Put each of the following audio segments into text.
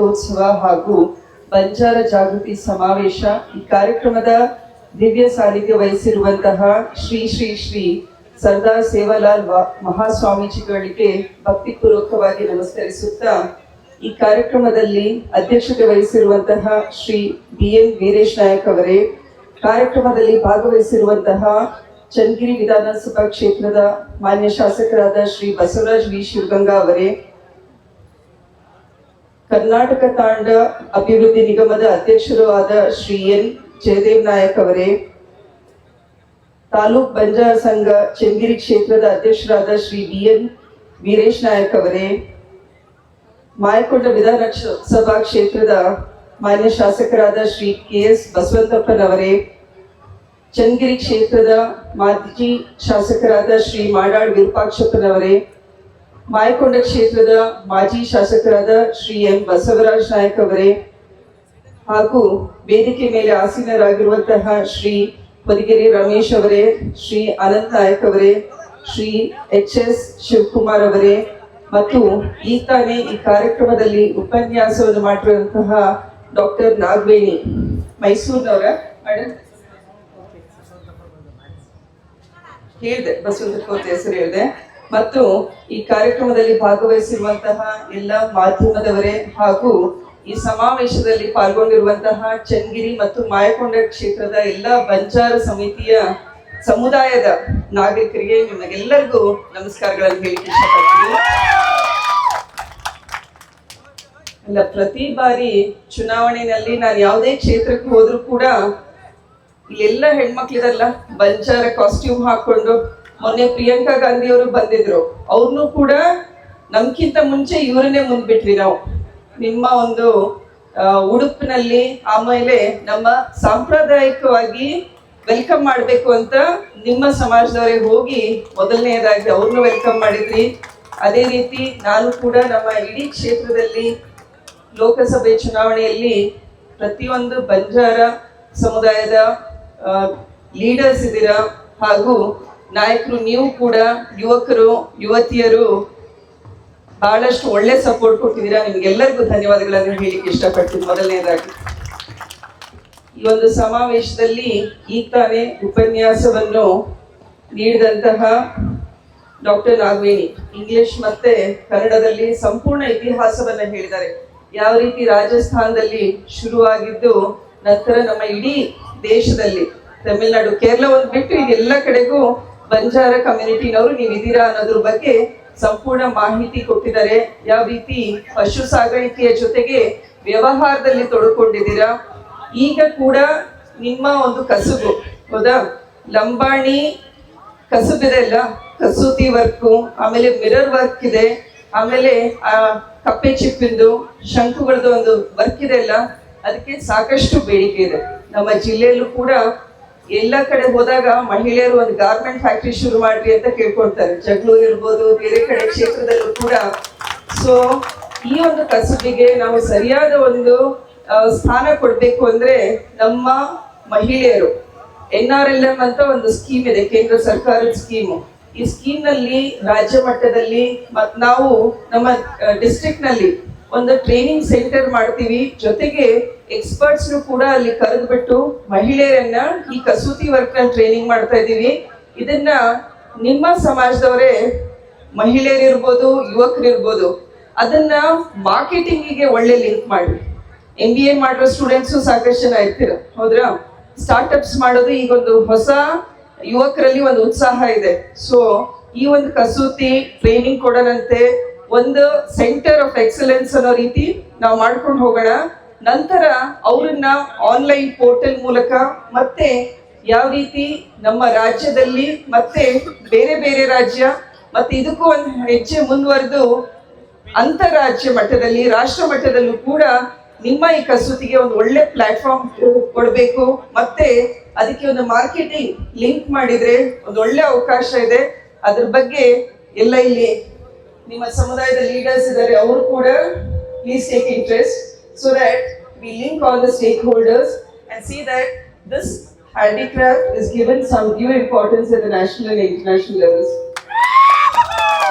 ಉತ್ಸವ ಹಾಗೂ ಬಂಜಾರ ಜಾಗೃತಿ ಸಮಾವೇಶ ಈ ಕಾರ್ಯಕ್ರಮದ ದಿವ್ಯ ಸಾನ್ನಿಧ್ಯ ವಹಿಸಿರುವಂತಹ ಶ್ರೀ ಶ್ರೀ ಶ್ರೀ ಸರ್ದಾರ್ ಸೇವಾಲಾಲ್ ಮಹಾಸ್ವಾಮೀಜಿಗಳಿಗೆ ಭಕ್ತಿಪೂರ್ವಕವಾಗಿ ನಮಸ್ಕರಿಸುತ್ತಾ ಈ ಕಾರ್ಯಕ್ರಮದಲ್ಲಿ ಅಧ್ಯಕ್ಷತೆ ವಹಿಸಿರುವಂತಹ ಶ್ರೀ ಬಿ ಎನ್ ವೀರೇಶ್ ನಾಯಕ್ ಅವರೇ, ಕಾರ್ಯಕ್ರಮದಲ್ಲಿ ಭಾಗವಹಿಸಿರುವಂತಹ ಚನ್ನಗಿರಿ ವಿಧಾನಸಭಾ ಕ್ಷೇತ್ರದ ಮಾನ್ಯ ಶಾಸಕರಾದ ಶ್ರೀ ಬಸವರಾಜ್ ವಿ ಶಿವಗಂಗಾ ಅವರೇ ಕರ್ನಾಟಕ ತಾಂಡ ಅಭಿವೃದ್ಧಿ ನಿಗಮದ ಅಧ್ಯಕ್ಷರೂ ಆದ ಶ್ರೀ ಎನ್. ಜಯದೇವ್ ನಾಯಕ್ ಅವರೇ, ತಾಲೂಕ್ ಬಂಜಾರ ಸಂಘ ಚನ್ನಗಿರಿ ಕ್ಷೇತ್ರದ ಅಧ್ಯಕ್ಷರಾದ ಶ್ರೀ ಬಿ ಎನ್. ವೀರೇಶ್ ನಾಯಕ್ ಅವರೇ, ಮಾಯಕೊಂಡ ವಿಧಾನಸಭಾ ಕ್ಷೇತ್ರದ ಮಾನ್ಯ ಶಾಸಕರಾದ ಶ್ರೀ ಕೆ ಎಸ್ ಬಸವಂತಪ್ಪನವರೇ ಚನ್ನಗಿರಿ ಕ್ಷೇತ್ರದ ಮಾಜಿ ಶಾಸಕರಾದ ಶ್ರೀ ಮಾಡಾಳ್ ವಿರೂಪಾಕ್ಷಪ್ಪನವರೇ ಮಾಯಕೊಂಡ ಕ್ಷೇತ್ರದ ಮಾಜಿ ಶಾಸಕರಾದ ಶ್ರೀ ಎಂ ಬಸವರಾಜ್ ನಾಯಕ್ ಅವರೇ ಹಾಗೂ ವೇದಿಕೆ ಮೇಲೆ ಆಸೀನರಾಗಿರುವಂತಹ ಶ್ರೀ ಹೊದಿಗೆರೆ ರಮೇಶ್ ಅವರೇ, ಶ್ರೀ ಅನಂತ್ ನಾಯಕ್ ಅವರೇ, ಶ್ರೀ ಎಚ್ ಎಸ್ ಶಿವಕುಮಾರ್ ಅವರೇ ಮತ್ತು ಈ ತಾನೇ ಈ ಕಾರ್ಯಕ್ರಮದಲ್ಲಿ ಉಪನ್ಯಾಸವನ್ನು ಮಾಡಿರುವಂತಹ ಡಾಕ್ಟರ್ ನಾಗವೇಣಿ ಮೈಸೂರಿನವರ ಮೇಡಮ್ ಹೇಳಿದೆ ಬಸವಂತ ಕೋತಿ ಹೆಸರು ಹೇಳಿದೆ. ಮತ್ತು ಈ ಕಾರ್ಯಕ್ರಮದಲ್ಲಿ ಭಾಗವಹಿಸಿರುವಂತಹ ಎಲ್ಲ ಮಾಧ್ಯಮದವರೇ ಹಾಗೂ ಈ ಸಮಾವೇಶದಲ್ಲಿ ಪಾಲ್ಗೊಂಡಿರುವಂತಹ ಚನ್ನಗಿರಿ ಮತ್ತು ಮಾಯಕೊಂಡ ಕ್ಷೇತ್ರದ ಎಲ್ಲ ಬಂಜಾರ ಸಮಿತಿಯ ಸಮುದಾಯದ ನಾಗರಿಕರಿಗೆ ನಿಮಗೆಲ್ಲರಿಗೂ ನಮಸ್ಕಾರಗಳನ್ನು ಹೇಳಿಕೆ ಇಷ್ಟಪಡ್ತೀನಿ. ಅಲ್ಲ, ಪ್ರತಿ ಬಾರಿ ಚುನಾವಣೆಯಲ್ಲಿ ನಾನು ಯಾವುದೇ ಕ್ಷೇತ್ರಕ್ಕೆ ಹೋದ್ರೂ ಕೂಡ ಎಲ್ಲ ಹೆಣ್ಮಕ್ಳಿರಲ್ಲ ಬಂಜಾರ ಕಾಸ್ಟ್ಯೂಮ್ ಹಾಕೊಂಡು ಮೊನ್ನೆ ಪ್ರಿಯಾಂಕಾ ಗಾಂಧಿ ಅವರು ಬಂದಿದ್ರು. ಅವ್ರನ್ನು ಕೂಡ ನಮ್ಕಿಂತ ಮುಂಚೆ ಇವರನ್ನೇ ಮುಂದ್ಬಿಟ್ವಿ ನಾವು. ನಿಮ್ಮ ಒಂದು ಉಡುಪಿನಲ್ಲಿ ಆಮೇಲೆ ನಮ್ಮ ಸಾಂಪ್ರದಾಯಿಕವಾಗಿ ವೆಲ್ಕಮ್ ಮಾಡಬೇಕು ಅಂತ ನಿಮ್ಮ ಸಮಾಜದವರಿಗೆ ಹೋಗಿ ಮೊದಲನೆಯದಾಗಿ ಅವ್ರನ್ನೂ ವೆಲ್ಕಮ್ ಮಾಡಿದ್ರಿ. ಅದೇ ರೀತಿ ನಾನು ಕೂಡ ನಮ್ಮ ಇಡೀ ಕ್ಷೇತ್ರದಲ್ಲಿ ಲೋಕಸಭೆ ಚುನಾವಣೆಯಲ್ಲಿ ಪ್ರತಿಯೊಂದು ಬಂಜಾರ ಸಮುದಾಯದ ಲೀಡರ್ಸ್ ಇದ್ದೀರಾ ಹಾಗೂ ನಾಯಕರು, ನೀವು ಕೂಡ ಯುವಕರು, ಯುವತಿಯರು ಬಹಳಷ್ಟು ಒಳ್ಳೆ ಸಪೋರ್ಟ್ ಕೊಟ್ಟಿದ್ದೀರಾ. ನಿಮ್ಗೆಲ್ಲರಿಗೂ ಧನ್ಯವಾದಗಳನ್ನು ಹೇಳಿಕ್ಕೆ ಇಷ್ಟಪಡ್ತೀನಿ. ಮೊದಲನೇದಾಗಿ, ಈ ಒಂದು ಸಮಾವೇಶದಲ್ಲಿ ಈಗ ತಾನೇ ಉಪನ್ಯಾಸವನ್ನು ನೀಡಿದಂತಹ ಡಾಕ್ಟರ್ ನಾಗವೇಣಿ. ಇಂಗ್ಲಿಷ್ ಮತ್ತೆ ಕನ್ನಡದಲ್ಲಿ ಸಂಪೂರ್ಣ ಇತಿಹಾಸವನ್ನ ಹೇಳಿದ್ದಾರೆ. ಯಾವ ರೀತಿ ರಾಜಸ್ಥಾನದಲ್ಲಿ ಶುರುವಾಗಿದ್ದು, ನಂತರ ನಮ್ಮ ಇಡೀ ದೇಶದಲ್ಲಿ, ತಮಿಳುನಾಡು, ಕೇರಳ ಒಂದು ಬಿಟ್ಟು ಎಲ್ಲ ಕಡೆಗೂ ಬಂಜಾರ ಕಮ್ಯುನಿಟಿನವರು ನೀವು ಇದ್ದೀರಾ ಅನ್ನೋದ್ರ ಬಗ್ಗೆ ಸಂಪೂರ್ಣ ಮಾಹಿತಿ ಕೊಟ್ಟಿದ್ದಾರೆ. ಯಾವ ರೀತಿ ಪಶು ಸಾಗಾಣಿಕೆಯ ಜೊತೆಗೆ ವ್ಯವಹಾರದಲ್ಲಿ ತೊಡಕೊಂಡಿದ್ದೀರಾ? ಈಗ ಕೂಡ ನಿಮ್ಮ ಒಂದು ಕಸುಬು, ಹೌದಾ? ಲಂಬಾಣಿ ಕಸುಬಿದೆ ಅಲ್ಲ? ಕಸೂತಿ ವರ್ಕು, ಆಮೇಲೆ ಮಿರರ್ ವರ್ಕ್ ಇದೆ. ಆಮೇಲೆ ಆ ಕಪ್ಪೆ ಚಿಪ್ಪಿಂದು ಶಂಕುಗಳದ್ದು ಒಂದು ವರ್ಕ್ ಇದೆ ಅಲ್ಲ? ಅದಕ್ಕೆ ಸಾಕಷ್ಟು ಬೇಡಿಕೆ ಇದೆ. ನಮ್ಮ ಜಿಲ್ಲೆಯಲ್ಲೂ ಕೂಡ ಎಲ್ಲ ಕಡೆ ಹೋದಾಗ ಮಹಿಳೆಯರು ಒಂದು ಗಾರ್ಮೆಂಟ್ ಫ್ಯಾಕ್ಟ್ರಿ ಶುರು ಮಾಡ್ರಿ ಅಂತ ಕೇಳ್ಕೊಳ್ತಾರೆ. ಜಗಳೂರು ಇರ್ಬೋದು, ಬೇರೆ ಕಡೆ ಕ್ಷೇತ್ರದಲ್ಲೂ ಕೂಡ. ಸೊ ಈ ಒಂದು ಕಸುಬಿಗೆ ನಾವು ಸರಿಯಾದ ಒಂದು ಸ್ಥಾನ ಕೊಡಬೇಕು ಅಂದ್ರೆ ನಮ್ಮ ಮಹಿಳೆಯರು. ಎನ್ ಆರ್ ಎಲ್ ಎಂ ಅಂತ ಒಂದು ಸ್ಕೀಮ್ ಇದೆ, ಕೇಂದ್ರ ಸರ್ಕಾರದ ಸ್ಕೀಮು ಈ ಸ್ಕೀಮ್ನಲ್ಲಿ ರಾಜ್ಯ ಮಟ್ಟದಲ್ಲಿ ಮತ್ತೆ ನಾವು ನಮ್ಮ ಡಿಸ್ಟ್ರಿಕ್ಟ್ನಲ್ಲಿ ಒಂದು ಟ್ರೈನಿಂಗ್ ಸೆಂಟರ್ ಮಾಡ್ತೀವಿ. ಜೊತೆಗೆ ಎಕ್ಸ್ಪರ್ಟ್ಸ್ ಕೂಡ ಅಲ್ಲಿ ಕರೆದ್ಬಿಟ್ಟು ಮಹಿಳೆಯರನ್ನ ಈ ಕಸೂತಿ ವರ್ಕ್ ಟ್ರೈನಿಂಗ್ ಮಾಡ್ತಾ ಇದೀವಿ ಇದನ್ನ ನಿಮ್ಮ ಸಮಾಜದವರೇ ಮಹಿಳೆಯರಿರ್ಬೋದು ಯುವಕರಿರ್ಬೋದು ಅದನ್ನ ಮಾರ್ಕೆಟಿಂಗಿಗೆ ಒಳ್ಳೆ ಲಿಂಕ್ ಮಾಡಿ ಎಂ ಬಿ ಎ ಮಾಡಿರೋ ಸ್ಟೂಡೆಂಟ್ಸು ಸಾಕಷ್ಟು ಜನ ಇರ್ತೀರ, ಹೌದ್ರಾ? ಸ್ಟಾರ್ಟ್ಅಪ್ಸ್ ಮಾಡೋದು ಈಗ ಒಂದು ಹೊಸ ಯುವಕರಲ್ಲಿ ಒಂದು ಉತ್ಸಾಹ ಇದೆ. ಸೊ ಈ ಒಂದು ಕಸೂತಿ ಟ್ರೈನಿಂಗ್ ಕೊಡೋಣಂತೆ ಒಂದು ಸೆಂಟರ್ ಆಫ್ ಎಕ್ಸಲೆನ್ಸ್ ಅನ್ನೋ ರೀತಿ ನಾವು ಮಾಡ್ಕೊಂಡು ಹೋಗೋಣ. ನಂತರ ಅವರನ್ನ ಆನ್ಲೈನ್ ಪೋರ್ಟಲ್ ಮೂಲಕ ಮತ್ತೆ ಯಾವ ರೀತಿ ನಮ್ಮ ರಾಜ್ಯದಲ್ಲಿ ಮತ್ತೆ ಬೇರೆ ಬೇರೆ ರಾಜ್ಯ ಮತ್ತೆ ಇದಕ್ಕೂ ಒಂದು ಹೆಜ್ಜೆ ಮುಂದುವರೆದು ಅಂತಾರಾಜ್ಯ ಮಟ್ಟದಲ್ಲಿ, ರಾಷ್ಟ್ರ ಮಟ್ಟದಲ್ಲೂ ಕೂಡ ನಿಮ್ಮ ಈ ಕಸೂತಿಗೆ ಒಂದು ಒಳ್ಳೆ ಪ್ಲಾಟ್ಫಾರ್ಮ್ ಕೊಡಬೇಕು. ಮತ್ತೆ ಅದಕ್ಕೆ ಒಂದು ಮಾರ್ಕೆಟಿಂಗ್ ಲಿಂಕ್ ಮಾಡಿದ್ರೆ ಒಂದು ಒಳ್ಳೆ ಅವಕಾಶ ಇದೆ. ಅದ್ರ ಬಗ್ಗೆ ಎಲ್ಲ ಇಲ್ಲಿ ನಿಮ್ಮ ಸಮುದಾಯದ ಲೀಡರ್ಸ್ ಇದ್ದಾರೆ, ಅವರು ಕೂಡ please take interest so that we link all the stakeholders and see that this is given some due importance at the national and international levels.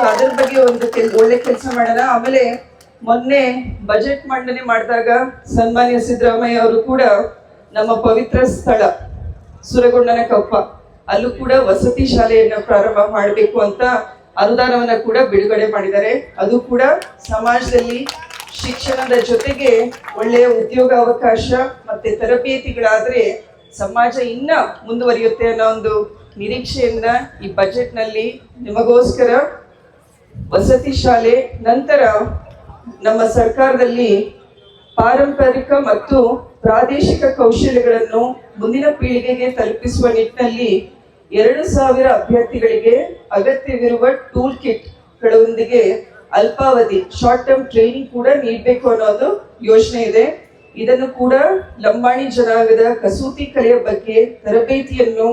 ಅದ್ರ ಬಗ್ಗೆ ಒಂದು ಒಳ್ಳೆ ಕೆಲಸ ಮಾಡೋಣ ಆಮೇಲೆ ಮೊನ್ನೆ ಬಜೆಟ್ ಮಂಡನೆ ಮಾಡಿದಾಗ ಸನ್ಮಾನ್ಯ ಸಿದ್ದರಾಮಯ್ಯ ಅವರು ಕೂಡ ನಮ್ಮ ಪವಿತ್ರ ಸ್ಥಳ ಸುರಗೊಂಡನ ಕಪ್ಪ ಅಲ್ಲೂ ಕೂಡ ವಸತಿ ಶಾಲೆಯನ್ನು ಪ್ರಾರಂಭ ಮಾಡಬೇಕು ಅಂತ ಅನುದಾನವನ್ನ ಕೂಡ ಬಿಡುಗಡೆ ಮಾಡಿದ್ದಾರೆ. ಅದು ಕೂಡ ಸಮಾಜದಲ್ಲಿ ಶಿಕ್ಷಣದ ಜೊತೆಗೆ ಒಳ್ಳೆಯ ಉದ್ಯೋಗ ಅವಕಾಶ ಮತ್ತೆ ತರಬೇತಿಗಳಾದ್ರೆ ಸಮಾಜ ಇನ್ನ ಮುಂದುವರಿಯುತ್ತೆ ಅನ್ನೋ ಒಂದು ನಿರೀಕ್ಷೆಯನ್ನ ಈ ಬಜೆಟ್ನಲ್ಲಿ ನಿಮಗೋಸ್ಕರ ವಸತಿ ಶಾಲೆ ನಂತರ ನಮ್ಮ ಸರ್ಕಾರದಲ್ಲಿ ಪಾರಂಪರಿಕ ಮತ್ತು ಪ್ರಾದೇಶಿಕ ಕೌಶಲ್ಯಗಳನ್ನು ಮುಂದಿನ ಪೀಳಿಗೆಗೆ ತಲುಪಿಸುವ ನಿಟ್ಟಿನಲ್ಲಿ ಎರಡು ಸಾವಿರ ಅಭ್ಯರ್ಥಿಗಳಿಗೆ ಅಗತ್ಯವಿರುವ ಟೂಲ್ ಕಿಟ್ ಗಳೊಂದಿಗೆ ಅಲ್ಪಾವಧಿ ಶಾರ್ಟ್ ಟರ್ಮ್ ಟ್ರೈನಿಂಗ್ ಕೂಡ ನೀಡಬೇಕು ಅನ್ನೋದು ಯೋಜನೆ ಇದೆ. ಇದನ್ನು ಕೂಡ ಲಂಬಾಣಿ ಜನಾಂಗದ ಕಸೂತಿ ಕಲೆಯ ಬಗ್ಗೆ ತರಬೇತಿಯನ್ನು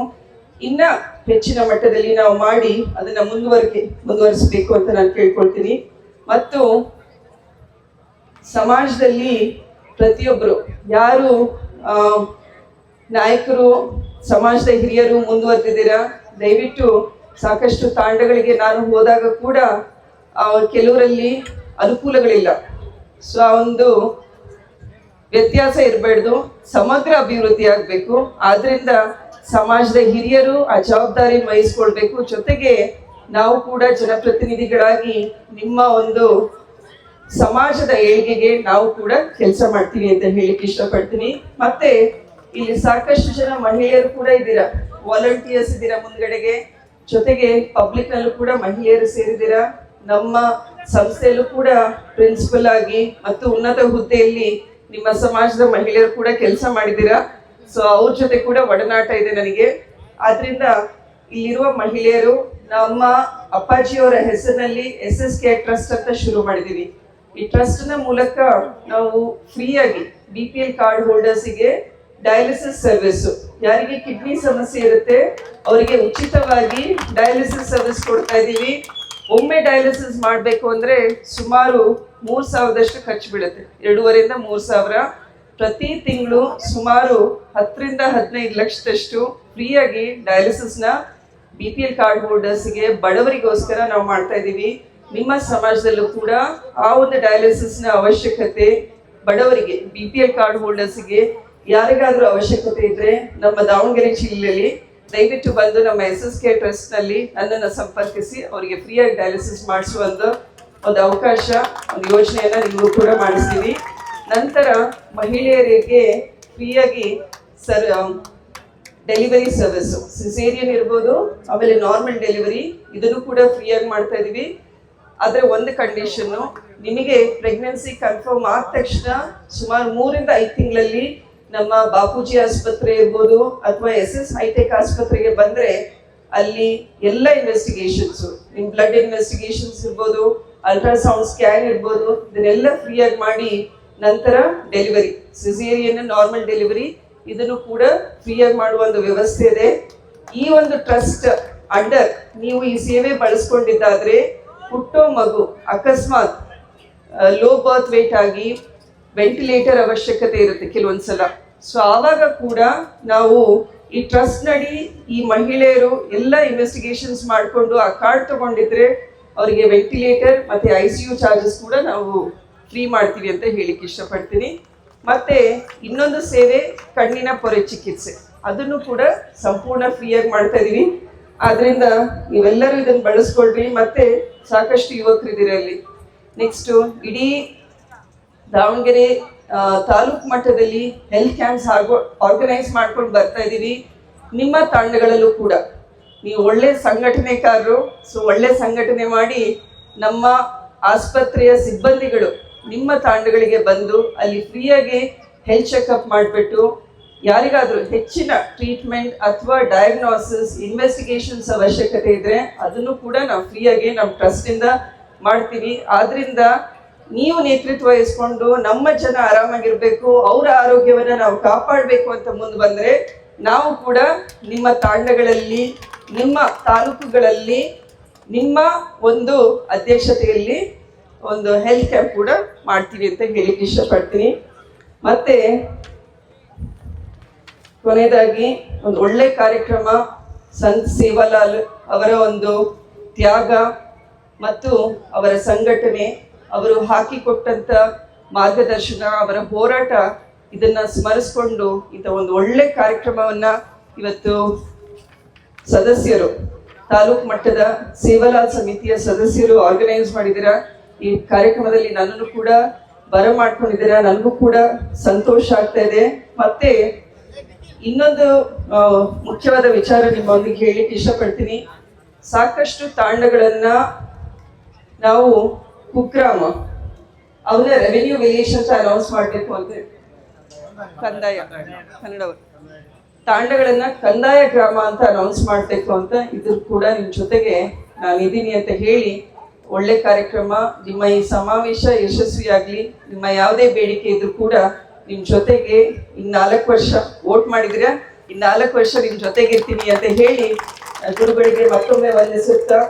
ಇನ್ನ ಹೆಚ್ಚಿನ ಮಟ್ಟದಲ್ಲಿ ನಾವು ಮಾಡಿ ಅದನ್ನ ಮುಂದುವರಿಕೆ, ಮುಂದುವರಿಸಬೇಕು ಅಂತ ನಾನು ಕೇಳ್ಕೊಳ್ತೀನಿ. ಮತ್ತು ಸಮಾಜದಲ್ಲಿ ಪ್ರತಿಯೊಬ್ಬರು ಯಾರು ನಾಯಕರು, ಸಮಾಜದ ಹಿರಿಯರು ಮುಂದುವರೆದಿದ್ದೀರಾ? ದಯವಿಟ್ಟು ಸಾಕಷ್ಟು ತಾಂಡಗಳಿಗೆ ನಾನು ಹೋದಾಗ ಕೂಡ ಕೆಲವರಲ್ಲಿ ಅನುಕೂಲಗಳಿಲ್ಲ. ಸೊ ಆ ಒಂದು ವ್ಯತ್ಯಾಸ ಇರಬಾರ್ದು. ಸಮಗ್ರ ಅಭಿವೃದ್ಧಿ ಆಗಬೇಕು. ಆದ್ರಿಂದ ಸಮಾಜದ ಹಿರಿಯರು ಆ ಜವಾಬ್ದಾರಿ ವಹಿಸ್ಕೊಳ್ಬೇಕು. ಜೊತೆಗೆ ನಾವು ಕೂಡ ಜನಪ್ರತಿನಿಧಿಗಳಾಗಿ ನಿಮ್ಮ ಒಂದು ಸಮಾಜದ ಏಳಿಗೆಗೆ ನಾವು ಕೂಡ ಕೆಲಸ ಮಾಡ್ತೀವಿ ಅಂತ ಹೇಳಿಕ್ಕೆ ಇಷ್ಟಪಡ್ತೀನಿ. ಮತ್ತೆ, ಇಲ್ಲಿ ಸಾಕಷ್ಟು ಜನ ಮಹಿಳೆಯರು ಕೂಡ ಇದ್ದೀರಾ? ವಾಲಂಟಿಯರ್ಸ್ ಇದ್ದೀರಾ ಮುಂದ್ಗಡೆಗೆ? ಜೊತೆಗೆ ಪಬ್ಲಿಕ್ ನಲ್ಲೂ ಕೂಡ ಮಹಿಳೆಯರು ಸೇರಿದ್ದೀರಾ? ನಮ್ಮ ಸಂಸ್ಥೆಯಲ್ಲೂ ಕೂಡ ಪ್ರಿನ್ಸಿಪಲ್ ಆಗಿ ಮತ್ತು ಉನ್ನತ ಹುದ್ದೆಯಲ್ಲಿ ನಿಮ್ಮ ಸಮಾಜದ ಮಹಿಳೆಯರು ಕೂಡ ಕೆಲಸ ಮಾಡಿದ್ದೀರಾ? ಸೊ ಅವ್ರ ಜೊತೆ ಕೂಡ ಒಡನಾಟ ಇದೆ ನನಗೆ. ಆದ್ರಿಂದ ಇಲ್ಲಿರುವ ಮಹಿಳೆಯರು ನಮ್ಮ ಅಪ್ಪಾಜಿಯವರ ಹೆಸರಿನಲ್ಲಿ ಎಸ್ ಎಸ್ ಕೆ ಟ್ರಸ್ಟ್ ಅಂತ ಶುರು ಮಾಡಿದೀವಿ ಈ ಟ್ರಸ್ಟ್ನ ಮೂಲಕ ನಾವು ಫ್ರೀಯಾಗಿ ಬಿ ಪಿ ಎಲ್ ಕಾರ್ಡ್ ಹೋಲ್ಡರ್ಸಿಗೆ ಡಯಾಲಿಸಿಸ್ ಸರ್ವಿಸ್ ಯಾರಿಗೆ ಕಿಡ್ನಿ ಸಮಸ್ಯೆ ಇರುತ್ತೆ, ಅವರಿಗೆ ಉಚಿತವಾಗಿ ಡಯಾಲಿಸಿಸ್ ಸರ್ವಿಸ್ ಕೊಡ್ತಾ ಇದ್ದೀವಿ ಒಮ್ಮೆ ಡಯಾಲಿಸಿಸ್ ಮಾಡಬೇಕು ಅಂದ್ರೆ ಸುಮಾರು ಮೂರು ಸಾವಿರದಷ್ಟು ಖರ್ಚು ಬೀಳುತ್ತೆ. ಎರಡೂವರೆಯಿಂದ ಮೂರು ಸಾವಿರ. ಪ್ರತಿ ತಿಂಗಳು ಸುಮಾರು ಹತ್ತರಿಂದ ಹದಿನೈದು ಲಕ್ಷದಷ್ಟು ಫ್ರೀಯಾಗಿ ಡಯಾಲಿಸಿಸ್ನ ಬಿ ಪಿ ಎಲ್ ಕಾರ್ಡ್ ಹೋಲ್ಡರ್ಸ್ಗೆ ಬಡವರಿಗೋಸ್ಕರ ನಾವು ಮಾಡ್ತಾ ಇದ್ದೀವಿ ನಿಮ್ಮ ಸಮಾಜದಲ್ಲೂ ಕೂಡ ಆ ಒಂದು ಡಯಾಲಿಸಿಸ್ನ ಅವಶ್ಯಕತೆ ಬಡವರಿಗೆ ಬಿ ಪಿ ಎಲ್ ಕಾರ್ಡ್ ಹೋಲ್ಡರ್ಸ್ಗೆ ಯಾರಿಗಾದ್ರೂ ಅವಶ್ಯಕತೆ ಇದ್ರೆ ನಮ್ಮ ದಾವಣಗೆರೆ ಜಿಲ್ಲೆಯಲ್ಲಿ ದಯವಿಟ್ಟು ಬಂದು ನಮ್ಮ ಎಸ್ ಎಸ್ ಕೆ ಟ್ರಸ್ಟ್ನಲ್ಲಿ ನನ್ನನ್ನು ಸಂಪರ್ಕಿಸಿ ಅವರಿಗೆ ಫ್ರೀಯಾಗಿ ಡಯಾಲಿಸಿಸ್ ಮಾಡಿಸುವ ಒಂದು ಅವಕಾಶ, ಒಂದು ಯೋಜನೆಯನ್ನ ನೀವು ಕೂಡ ಮಾಡಿಸ್ತೀವಿ. ನಂತರ ಮಹಿಳೆಯರಿಗೆ ಫ್ರೀಯಾಗಿ ಸರ್ ಡೆಲಿವರಿ ಸರ್ವಿಸ್ ಸಿಸೇರಿಯನ್ ಇರ್ಬೋದು, ಆಮೇಲೆ ನಾರ್ಮಲ್ ಡೆಲಿವರಿ ಇದನ್ನು ಕೂಡ ಫ್ರೀಯಾಗಿ ಮಾಡ್ತಾ ಇದೀವಿ. ಆದರೆ ಒಂದು ಕಂಡೀಷನ್ನು ನಿಮಗೆ ಪ್ರೆಗ್ನೆನ್ಸಿ ಕನ್ಫರ್ಮ್ ಆದ ತಕ್ಷಣ ಸುಮಾರು ಮೂರಿಂದ ಐದು ತಿಂಗಳಲ್ಲಿ ನಮ್ಮ ಬಾಪೂಜಿ ಆಸ್ಪತ್ರೆ ಇರ್ಬೋದು ಅಥವಾ ಎಸ್ ಎಸ್ ಹೈಟೆಕ್ ಆಸ್ಪತ್ರೆಗೆ ಬಂದ್ರೆ ಅಲ್ಲಿ ಎಲ್ಲ ಇನ್ವೆಸ್ಟಿಗೇಷನ್ಸ್ ನಿಮ್ ಬ್ಲಡ್ ಇನ್ವೆಸ್ಟಿಗೇಷನ್ಸ್ ಇರ್ಬೋದು ಅಲ್ಟ್ರಾಸೌಂಡ್ ಸ್ಕ್ಯಾನ್ ಇರ್ಬೋದು, ಇದನ್ನೆಲ್ಲ ಫ್ರೀಯಾಗಿ ಮಾಡಿ ನಂತರ ಡೆಲಿವರಿ ಸಿಸೇರಿಯನ್ ನಾರ್ಮಲ್ ಡೆಲಿವರಿ ಇದನ್ನು ಕೂಡ ಫ್ರೀಯಾಗಿ ಮಾಡುವ ಒಂದು ವ್ಯವಸ್ಥೆ ಇದೆ. ಈ ಒಂದು ಟ್ರಸ್ಟ್ ಅಂಡರ್ ನೀವು ಈ ಸೇವೆ ಬಳಸ್ಕೊಂಡಿದ್ದಾದ್ರೆ ಹುಟ್ಟೋ, ಮಗು ಅಕಸ್ಮಾತ್ ಲೋ ಬರ್ತ್ ವೇಟ್ ಆಗಿ ವೆಂಟಿಲೇಟರ್ ಅವಶ್ಯಕತೆ ಇರುತ್ತೆ ಕೆಲವೊಂದ್ಸಲ. ಸೊ ಆವಾಗ ಕೂಡ ನಾವು ಈ ಟ್ರಸ್ಟ್ ನಡಿ, ಈ ಮಹಿಳೆಯರು ಎಲ್ಲ ಇನ್ವೆಸ್ಟಿಗೇಷನ್ಸ್ ಮಾಡಿಕೊಂಡು ಆ ಕಾರ್ಡ್ ತಗೊಂಡಿದ್ರೆ ಅವರಿಗೆ ವೆಂಟಿಲೇಟರ್ ಮತ್ತೆ ಐ ಸಿ ಯು ಚಾರ್ಜಸ್ ಕೂಡ ನಾವು ಫ್ರೀ ಮಾಡ್ತೀವಿ ಅಂತ ಹೇಳಿಕ್ಕೆ ಇಷ್ಟಪಡ್ತೀನಿ. ಮತ್ತೆ ಇನ್ನೊಂದು ಸೇವೆ, ಕಣ್ಣಿನ ಪೊರೆ ಚಿಕಿತ್ಸೆ. ಅದನ್ನು ಕೂಡ ಸಂಪೂರ್ಣ ಫ್ರೀಯಾಗಿ ಮಾಡ್ತಾ ಇದೀವಿ. ಆದ್ರಿಂದ ನೀವೆಲ್ಲರೂ ಇದನ್ನು ಬಳಸ್ಕೊಳ್ರಿ. ಮತ್ತೆ ಸಾಕಷ್ಟು ಯುವಕರಿದ್ದೀರಲ್ಲಿ ನೆಕ್ಸ್ಟು ಇಡೀ ದಾವಣಗೆರೆ ತಾಲೂಕು ಮಟ್ಟದಲ್ಲಿ ಹೆಲ್ತ್ ಕ್ಯಾಂಪ್ಸ್ ಆಗೋ ಆರ್ಗನೈಸ್ ಮಾಡ್ಕೊಂಡು ಬರ್ತಾ ಇದ್ದೀವಿ. ನಿಮ್ಮ ತಾಂಡಗಳಲ್ಲೂ ಕೂಡ. ನೀವು ಒಳ್ಳೆ ಸಂಘಟನೆಕಾರರು, ಸೊ ಒಳ್ಳೆ ಸಂಘಟನೆ ಮಾಡಿ ನಮ್ಮ ಆಸ್ಪತ್ರೆಯ ಸಿಬ್ಬಂದಿಗಳು ನಿಮ್ಮ ತಾಂಡಗಳಿಗೆ ಬಂದು ಅಲ್ಲಿ ಫ್ರೀಯಾಗಿ ಹೆಲ್ತ್ ಚೆಕಪ್ ಮಾಡಿಬಿಟ್ಟು ಯಾರಿಗಾದರೂ ಹೆಚ್ಚಿನ ಟ್ರೀಟ್ಮೆಂಟ್ ಅಥವಾ ಡಯಾಗ್ನೋಸಿಸ್ ಇನ್ವೆಸ್ಟಿಗೇಷನ್ಸ್ ಅವಶ್ಯಕತೆ ಇದ್ದರೆ ಅದನ್ನು ಕೂಡ ನಾವು ಫ್ರೀಯಾಗಿ ನಮ್ಮ ಟ್ರಸ್ಟಿಂದ ಮಾಡ್ತೀವಿ. ಆದ್ರಿಂದ ನೀವು ನೇತೃತ್ವ ವಹಿಸ್ಕೊಂಡು ನಮ್ಮ ಜನ ಆರಾಮಾಗಿರ್ಬೇಕು, ಅವರ ಆರೋಗ್ಯವನ್ನ ನಾವು ಕಾಪಾಡಬೇಕು ಅಂತ ಮುಂದೆ ಬಂದ್ರೆ ನಾವು ಕೂಡ ನಿಮ್ಮ ತಾಂಡಗಳಲ್ಲಿ, ನಿಮ್ಮ ತಾಲೂಕುಗಳಲ್ಲಿ, ನಿಮ್ಮ ಒಂದು ಅಧ್ಯಕ್ಷತೆಯಲ್ಲಿ ಒಂದು ಹೆಲ್ತ್ ಕ್ಯಾಂಪ್ ಕೂಡ ಮಾಡ್ತೀವಿ ಅಂತ ಹೇಳಿಕ್ಕೆ ಇಷ್ಟಪಡ್ತೀನಿ. ಮತ್ತೆ ಕೊನೆಯದಾಗಿ ಒಂದು ಒಳ್ಳೆ ಕಾರ್ಯಕ್ರಮ, ಸಂತ್ ಸೇವಾಲಾಲ್ ಅವರ ಒಂದು ತ್ಯಾಗ ಮತ್ತು ಅವರ ಸಂಘಟನೆ. ಅವರು ಹಾಕಿಕೊಟ್ಟಂತ ಮಾರ್ಗದರ್ಶನ, ಅವರ ಹೋರಾಟ ಇದನ್ನ ಸ್ಮರಿಸ್ಕೊಂಡು ಇಂಥ ಒಂದು ಒಳ್ಳೆ ಕಾರ್ಯಕ್ರಮವನ್ನ ಇವತ್ತು ಸದಸ್ಯರು, ತಾಲೂಕು ಮಟ್ಟದ ಸೇವಾಲಾಲ್ ಸಮಿತಿಯ ಸದಸ್ಯರು ಆರ್ಗನೈಸ್ ಮಾಡಿದಿರ. ಈ ಕಾರ್ಯಕ್ರಮದಲ್ಲಿ ನನ್ನನ್ನು ಕೂಡ ಬರ ಮಾಡ್ಕೊಂಡಿದ್ದೀರಾ ನನಗೂ ಕೂಡ ಸಂತೋಷ ಆಗ್ತಾ ಇದೆ. ಮತ್ತೆ ಇನ್ನೊಂದು ಮುಖ್ಯವಾದ ವಿಚಾರ ನಿಮ್ಮೊಂದಿಗೆ ಹೇಳಿಕ್ಕೆ ಇಷ್ಟಪಡ್ತೀನಿ. ಸಾಕಷ್ಟು ತಾಂಡಗಳನ್ನ ನಾವು ಕುಗ್ರಾಮ ಅವನ ರೆವೆನ್ಯೂ ವೇರಿಯೇಷನ್ಸ್ ಅನೌನ್ಸ್ ಮಾಡಬೇಕು ಅಂತ. ಕಂದಾಯ, ಕನ್ನಡವರು. ತಾಂಡಗಳನ್ನ ಕಂದಾಯ ಗ್ರಾಮ ಅಂತ ಅನೌನ್ಸ್ ಮಾಡಬೇಕು ಅಂತ. ಇದ್ರ ಕೂಡ ನಿಮ್ಮ ಜೊತೆಗೆ ನಾನು ಇದ್ದೀನಿ ಅಂತ ಹೇಳಿ ಒಳ್ಳೆ ಕಾರ್ಯಕ್ರಮ. ನಿಮ್ಮ ಈ ಸಮಾವೇಶ ಯಶಸ್ವಿಯಾಗಲಿ. ನಿಮ್ಮ ಯಾವುದೇ ಬೇಡಿಕೆ ಇದ್ರೂ ಕೂಡ ನಿಮ್ಮ ಜೊತೆಗೆ ಇನ್ನಾಲ್ಕು ವರ್ಷ ವೋಟ್ ಮಾಡಿದ್ರೆ? ಇನ್ನಾಲ್ಕು ವರ್ಷ ನಿಮ್ಮ ಜೊತೆಗೆ ಇರ್ತೀನಿ ಅಂತ ಹೇಳಿ ಗುರುಗಳಿಗೆ ಮತ್ತೊಮ್ಮೆ ವಂದಿಸುತ್ತಾ,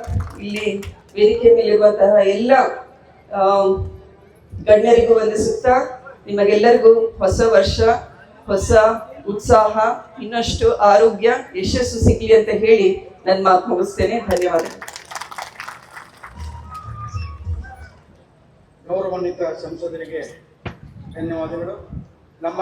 ಇಲ್ಲಿ ವೇದಿಕೆ ಮೇಲಿರುವಂತಹ ಎಲ್ಲ ಗಣ್ಯರಿಗೂ ವಂದಿಸುತ್ತಾ ನಿಮಗೆಲ್ಲರಿಗೂ ಹೊಸ ವರ್ಷ, ಹೊಸ ಉತ್ಸಾಹ, ಇನ್ನಷ್ಟು ಆರೋಗ್ಯ, ಯಶಸ್ಸು ಸಿಗ್ಲಿ ಅಂತ ಹೇಳಿ ನನ್ನ ಮಾತು ಮುಗಿಸ್ತೇನೆ. ಧನ್ಯವಾದ ಗೌರವಾನ್ವಿತ ಸಂಸದರಿಗೆ ಧನ್ಯವಾದಗಳು.